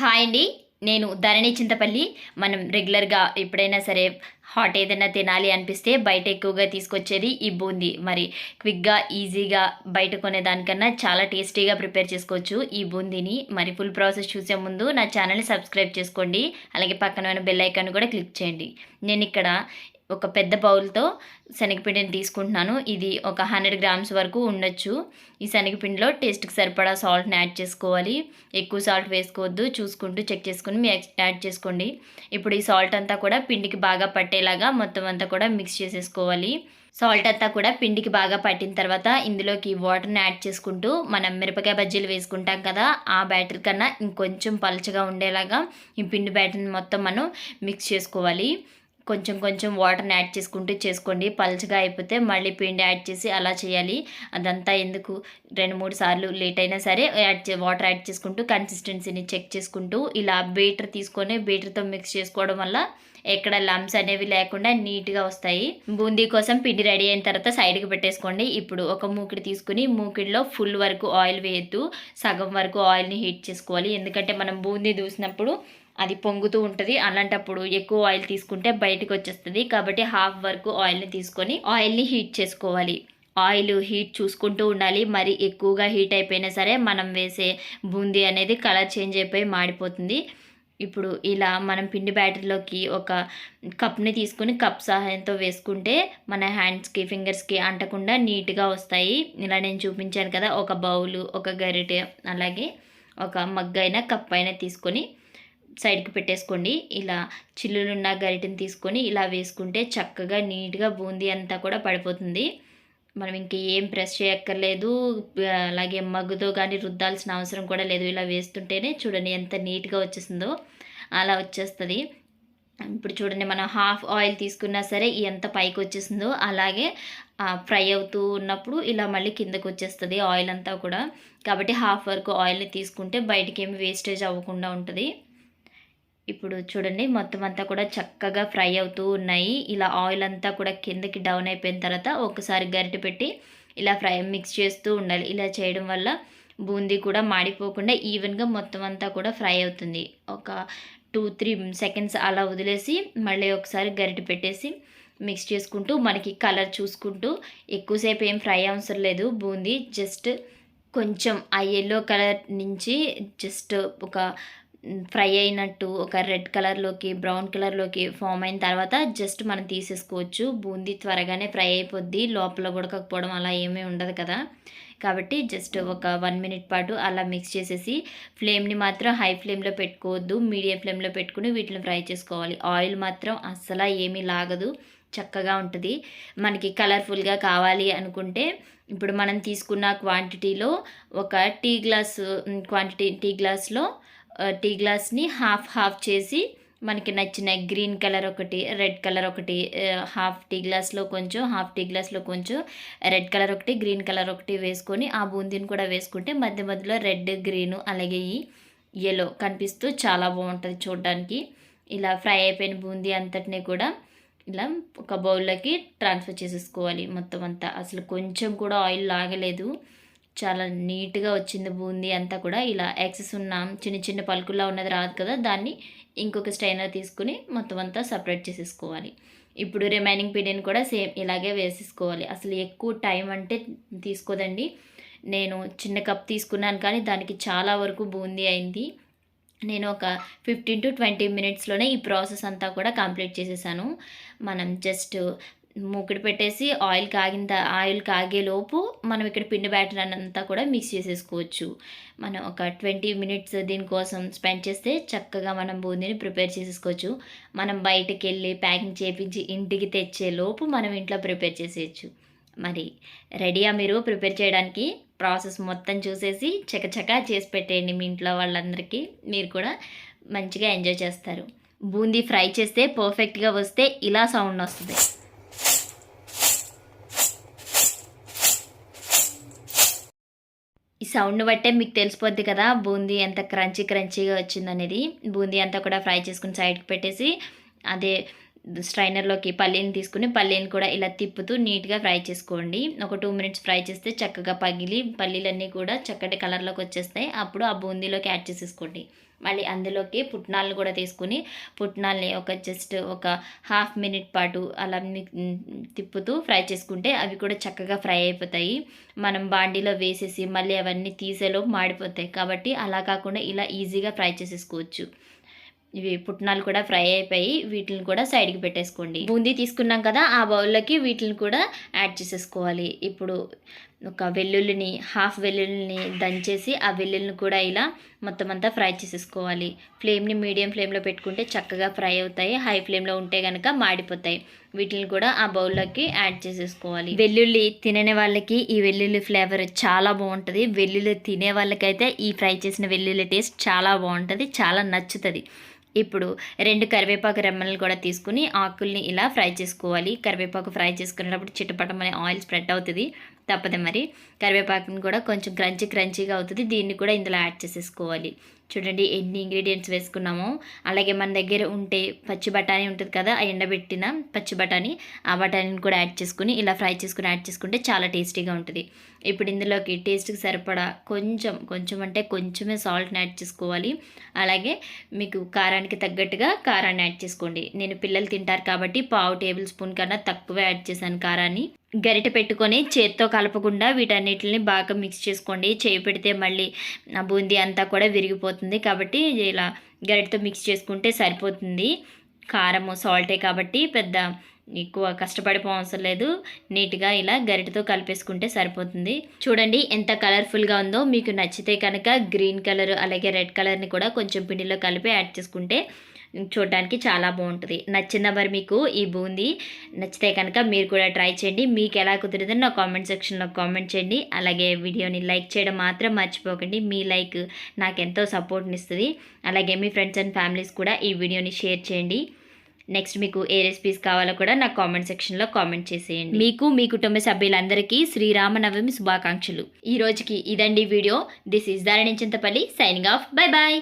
Hi అండి. నేను ధరణి చింతపల్లి. మనం రెగ్యులర్గా ఎప్పుడైనా సరే హాట్ ఏదైనా తినాలి అనిపిస్తే బయట ఎక్కువగా తీసుకొచ్చేది ఈ బూందీ. మరి క్విక్గా ఈజీగా బయట కొనేదానికన్నా చాలా టేస్టీగా ప్రిపేర్ చేసుకోవచ్చు ఈ బూందీని. మరి ఫుల్ ప్రాసెస్ చూసే ముందు నా ఛానల్ని సబ్స్క్రైబ్ చేసుకోండి. అలాగే పక్కన ఉన్న బెల్ ఐకాన్ కూడా క్లిక్ చేయండి. నేను ఇక్కడ ఒక పెద్ద బౌల్తో శనగపిండిని తీసుకుంటున్నాను. ఇది ఒక హండ్రెడ్ గ్రామ్స్ వరకు ఉండొచ్చు. ఈ శనగపిండిలో టేస్ట్కి సరిపడా సాల్ట్ని యాడ్ చేసుకోవాలి. ఎక్కువ సాల్ట్ వేసుకోవద్దు. చూసుకుంటూ చెక్ చేసుకుని మీ యాడ్ చేసుకోండి. ఇప్పుడు ఈ సాల్ట్ అంతా కూడా పిండికి బాగా పట్టేలాగా మొత్తం అంతా కూడా మిక్స్ చేసేసుకోవాలి. సాల్ట్ అంతా కూడా పిండికి బాగా పట్టిన తర్వాత ఇందులోకి వాటర్ని యాడ్ చేసుకుంటూ మనం మిరపకాయ బజ్జీలు వేసుకుంటాం కదా ఆ బ్యాటర్ కన్నా ఇంకొంచెం పలచగా ఉండేలాగా ఈ పిండి బ్యాటర్ని మొత్తం మనం మిక్స్ చేసుకోవాలి. కొంచెం కొంచెం వాటర్ని యాడ్ చేసుకుంటూ చేసుకోండి. పల్చగా అయిపోతే మళ్ళీ పిండి యాడ్ చేసి అలా చేయాలి. అదంతా ఎందుకు? రెండు మూడు సార్లు లేట్ అయినా సరే యాడ్ చే వాటర్ యాడ్ చేసుకుంటూ కన్సిస్టెన్సీని చెక్ చేసుకుంటూ ఇలా బీటర్ తీసుకొని బీటర్తో మిక్స్ చేసుకోవడం వల్ల ఎక్కడ లమ్స్ అనేవి లేకుండా నీట్గా వస్తాయి. బూందీ కోసం పిండి రెడీ అయిన తర్వాత సైడ్కి పెట్టేసుకోండి. ఇప్పుడు ఒక మూకిడి తీసుకుని మూకిడిలో ఫుల్ వరకు ఆయిల్ వేయద్దు. సగం వరకు ఆయిల్ని హీట్ చేసుకోవాలి. ఎందుకంటే మనం బూందీ దూసినప్పుడు అది పొంగుతూ ఉంటుంది. అలాంటప్పుడు ఎక్కువ ఆయిల్ తీసుకుంటే బయటకు వచ్చేస్తుంది. కాబట్టి హాఫ్ వరకు ఆయిల్ని తీసుకొని ఆయిల్ని హీట్ చేసుకోవాలి. ఆయిల్ హీట్ చూసుకుంటూ ఉండాలి. మరి ఎక్కువగా హీట్ అయిపోయినా సరే మనం వేసే బూందీ అనేది కలర్ చేంజ్ అయిపోయి మాడిపోతుంది. ఇప్పుడు ఇలా మనం పిండి బ్యాటరీలోకి ఒక కప్ని తీసుకుని కప్ సహాయంతో వేసుకుంటే మన హ్యాండ్స్కి ఫింగర్స్కి అంటకుండా నీట్గా వస్తాయి. ఇలా నేను చూపించాను కదా ఒక బౌలు ఒక గరిటె అలాగే ఒక మగ్గైన కప్ అయినా తీసుకొని సైడ్కి పెట్టేసుకోండి. ఇలా చిల్లులున్న గరిటెని తీసుకొని ఇలా వేసుకుంటే చక్కగా నీట్గా బూందీ అంతా కూడా పడిపోతుంది. మనం ఇంక ఏం ప్రెస్ చేయక్కర్లేదు. అలాగే మగ్గుతో కానీ రుద్దాల్సిన అవసరం కూడా లేదు. ఇలా వేస్తుంటేనే చూడండి ఎంత నీట్గా వచ్చేసిందో. అలా వచ్చేస్తుంది. ఇప్పుడు చూడండి మనం హాఫ్ ఆయిల్ తీసుకున్నా సరే ఎంత పైకి వచ్చేసిందో అలాగే ఫ్రై అవుతూ ఉన్నప్పుడు ఇలా మళ్ళీ కిందకు వచ్చేస్తుంది ఆయిల్ అంతా కూడా. కాబట్టి హాఫ్ వరకు ఆయిల్ని తీసుకుంటే బయటికి ఏమి వేస్టేజ్ అవ్వకుండా ఉంటుంది. ఇప్పుడు చూడండి మొత్తం అంతా కూడా చక్కగా ఫ్రై అవుతూ ఉన్నాయి. ఇలా ఆయిల్ అంతా కూడా కిందకి డౌన్ అయిపోయిన తర్వాత ఒకసారి గరిటె పెట్టి ఇలా ఫ్రై మిక్స్ చేస్తూ ఉండాలి. ఇలా చేయడం వల్ల బూందీ కూడా మాడిపోకుండా ఈవెన్గా మొత్తం అంతా కూడా ఫ్రై అవుతుంది. ఒక టూ త్రీ సెకండ్స్ అలా వదిలేసి మళ్ళీ ఒకసారి గరిటె పెట్టేసి మిక్స్ చేసుకుంటూ మనకి కలర్ చూసుకుంటూ ఎక్కువసేపు ఏం ఫ్రై అవసరం లేదు బూందీ. జస్ట్ కొంచెం ఆ ఎల్లో కలర్ నుంచి జస్ట్ ఒక ఫ్రై అయినట్టు ఒక రెడ్ కలర్లోకి బ్రౌన్ కలర్లోకి ఫామ్ అయిన తర్వాత జస్ట్ మనం తీసేసుకోవచ్చు. బూందీ త్వరగానే ఫ్రై అయిపోద్ది. లోపల ఉడకకపోవడం అలా ఏమీ ఉండదు కదా. కాబట్టి జస్ట్ ఒక వన్ మినిట్ పాటు అలా మిక్స్ చేసేసి ఫ్లేమ్ని మాత్రం హై ఫ్లేమ్లో పెట్టుకోవద్దు. మీడియం ఫ్లేమ్లో పెట్టుకుని వీటిని ఫ్రై చేసుకోవాలి. ఆయిల్ మాత్రం అస్సలు ఏమీ లాగదు. చక్కగా ఉంటుంది. మనకి కలర్ఫుల్గా కావాలి అనుకుంటే ఇప్పుడు మనం తీసుకున్న క్వాంటిటీలో ఒక టీ గ్లాస్ క్వాంటిటీ టీ గ్లాస్లో టీ గ్లాస్ని హాఫ్ హాఫ్ చేసి మనకి నచ్చిన గ్రీన్ కలర్ ఒకటి రెడ్ కలర్ ఒకటి హాఫ్ టీ గ్లాస్లో కొంచెం హాఫ్ టీ గ్లాస్లో కొంచెం రెడ్ కలర్ ఒకటి గ్రీన్ కలర్ ఒకటి వేసుకొని ఆ బూందీని కూడా వేసుకుంటే మధ్య మధ్యలో రెడ్ గ్రీన్ అలాగే ఈ ఎల్లో కనిపిస్తూ చాలా బాగుంటుంది చూడడానికి. ఇలా ఫ్రై అయిపోయిన బూందీ అంతటిని కూడా ఇలా ఒక బౌల్లోకి ట్రాన్స్ఫర్ చేసేసుకోవాలి మొత్తం అంతా. అసలు కొంచెం కూడా ఆయిల్ లాగలేదు. చాలా నీట్గా వచ్చింది బూందీ అంతా కూడా. ఇలా ఎక్సెస్ ఉన్న చిన్న చిన్న పలుకుల్లో ఉన్నది రాదు కదా దాన్ని ఇంకొక స్టైనర్ తీసుకుని మొత్తం అంతా సపరేట్ చేసేసుకోవాలి. ఇప్పుడు రిమైనింగ్ పిండిని కూడా సేమ్ ఇలాగే వేసేసుకోవాలి. అసలు ఎక్కువ టైం అంటే తీసుకోదండి. నేను చిన్న కప్ తీసుకున్నాను కానీ దానికి చాలా వరకు బూందీ అయింది. నేను ఒక ఫిఫ్టీన్ టు ట్వంటీ మినిట్స్లోనే ఈ ప్రాసెస్ అంతా కూడా కంప్లీట్ చేసేసాను. మనం జస్ట్ మూకిడి పెట్టేసి ఆయిల్ కాగిన ఆయిల్ కాగేలోపు మనం ఇక్కడ పిండి బ్యాటర్ అంతా కూడా మిక్స్ చేసేసుకోవచ్చు. మనం ఒక ట్వంటీ మినిట్స్ దీనికోసం స్పెండ్ చేస్తే చక్కగా మనం బూందీని ప్రిపేర్ చేసేసుకోవచ్చు. మనం బయటకు వెళ్ళి ప్యాకింగ్ చేపించి ఇంటికి తెచ్చే లోపు మనం ఇంట్లో ప్రిపేర్ చేసేయచ్చు. మరి రెడీయా మీరు ప్రిపేర్ చేయడానికి? ప్రాసెస్ మొత్తం చూసేసి చకచకా చేసి పెట్టేయండి మీ ఇంట్లో వాళ్ళందరికీ. మీరు కూడా మంచిగా ఎంజాయ్ చేస్తారు. బూందీ ఫ్రై చేస్తే పర్ఫెక్ట్గా వస్తే ఇలా సౌండ్ వస్తుంది. సౌండ్ బట్టే మీకు తెలిసిపోద్ది కదా బూందీ ఎంత క్రంచీ క్రంచీగా వచ్చిందనేది. బూందీ అంతా కూడా ఫ్రై చేసుకుని సైడ్కి పెట్టేసి అదే స్ట్రైనర్లోకి పల్లీని తీసుకుని పల్లీని కూడా ఇలా తిప్పుతూ నీట్గా ఫ్రై చేసుకోండి. ఒక టూ మినిట్స్ ఫ్రై చేస్తే చక్కగా పగిలి పల్లీలన్నీ కూడా చక్కటి కలర్లోకి వచ్చేస్తాయి. అప్పుడు ఆ బూందీలోకి యాడ్ చేసేసుకోండి. మళ్ళీ అందులోకి పుట్నాలను కూడా తీసుకుని పుట్నాల్ని ఒక జస్ట్ ఒక హాఫ్ మినిట్ పాటు అలా తిప్పుతూ ఫ్రై చేసుకుంటే అవి కూడా చక్కగా ఫ్రై అయిపోతాయి. మనం బాండీలో వేసేసి మళ్ళీ అవన్నీ తీసేలోపు మాడిపోతాయి. కాబట్టి అలా కాకుండా ఇలా ఈజీగా ఫ్రై చేసేసుకోవచ్చు. ఇవి పుట్నాలు కూడా ఫ్రై అయిపోయి వీటిని కూడా సైడ్కి పెట్టేసుకోండి. బూందీ తీసుకున్నాం కదా ఆ బౌల్లోకి వీటిని కూడా యాడ్ చేసేసుకోవాలి. ఇప్పుడు ఒక వెల్లుల్లిని హాఫ్ వెల్లుల్లిని దంచేసి ఆ వెల్లుల్లిని కూడా ఇలా మొత్తం అంతా ఫ్రై చేసేసుకోవాలి. ఫ్లేమ్ని మీడియం ఫ్లేమ్లో పెట్టుకుంటే చక్కగా ఫ్రై అవుతాయి హై ఫ్లేమ్లో ఉంటే కనుక మాడిపోతాయి. వీటిని కూడా ఆ బౌల్లోకి యాడ్ చేసేసుకోవాలి. వెల్లుల్లి తినని వాళ్ళకి ఈ వెల్లుల్లి ఫ్లేవర్ చాలా బాగుంటుంది. వెల్లుల్లి తినే వాళ్ళకైతే ఈ ఫ్రై చేసిన వెల్లుల్లి టేస్ట్ చాలా బాగుంటుంది చాలా నచ్చుతుంది. ఇప్పుడు రెండు కరివేపాకు రెమ్మలను కూడా తీసుకుని ఆకుల్ని ఇలా ఫ్రై చేసుకోవాలి. కరివేపాకు ఫ్రై చేసుకునేటప్పుడు చిట్టపటం అనే ఆయిల్ స్ప్రెడ్ అవుతుంది. తప్పదు మరి. కరివేపాకుని కూడా కొంచెం క్రంచి క్రంచీగా అవుతుంది. దీన్ని కూడా ఇందులో యాడ్ చేసేసుకోవాలి. చూడండి ఎన్ని ఇంగ్రీడియంట్స్ వేసుకున్నామో. అలాగే మన దగ్గర ఉంటే పచ్చి బఠానీ ఉంటుంది కదా ఆ ఎండబెట్టిన పచ్చి బఠానీ ఆ బఠానీని కూడా యాడ్ చేసుకుని ఇలా ఫ్రై చేసుకుని యాడ్ చేసుకుంటే చాలా టేస్టీగా ఉంటుంది. ఇప్పుడు ఇందులోకి టేస్ట్కి సరిపడా కొంచెం కొంచెం అంటే కొంచెమే సాల్ట్ని యాడ్ చేసుకోవాలి. అలాగే మీకు కారానికి తగ్గట్టుగా కారాన్ని యాడ్ చేసుకోండి. నేను పిల్లలు తింటారు కాబట్టి పావు టేబుల్ స్పూన్ కన్నా తక్కువే యాడ్ చేశాను కారాన్ని. గరిట పెట్టుకొని చేత్తో కలపకుండా వీటన్నిటిని బాగా మిక్స్ చేసుకోండి. చేయి పెడితే మళ్ళీ ఆ బూందీ అంతా కూడా విరిగిపోతుంది కాబట్టి ఇలా గరిటతో మిక్స్ చేసుకుంటే సరిపోతుంది. కారము సాల్టే కాబట్టి పెద్ద ఎక్కువ కష్టపడిపో అవసరం లేదు. నీట్గా ఇలా గరిటతో కలిపేసుకుంటే సరిపోతుంది. చూడండి ఎంత కలర్ఫుల్గా ఉందో. మీకు నచ్చితే కనుక గ్రీన్ కలర్ అలాగే రెడ్ కలర్ని కూడా కొంచెం పిండిలో కలిపి యాడ్ చేసుకుంటే చూడడానికి చాలా బాగుంటుంది. నచ్చిందా మరి మీకు ఈ బూందీ. నచ్చితే కనుక మీరు కూడా ట్రై చేయండి. మీకు ఎలా కుదిరిందని నా కామెంట్ సెక్షన్లో కామెంట్ చేయండి. అలాగే వీడియోని లైక్ చేయడం మాత్రం మర్చిపోకండి. మీ లైక్ నాకు ఎంతో సపోర్ట్ని ఇస్తుంది అలాగే మీ ఫ్రెండ్స్ అండ్ ఫ్యామిలీస్ కూడా ఈ వీడియోని షేర్ చేయండి. నెక్స్ట్ మీకు ఏ రెసిపీస్ కావాలో కూడా నాకు కామెంట్ సెక్షన్లో కామెంట్ చేసేయండి. మీకు మీ కుటుంబ సభ్యులందరికీ శ్రీరామనవమి శుభాకాంక్షలు. ఈ రోజుకి ఇదండి video. This is Dharani Chintapalli signing off. Bye bye.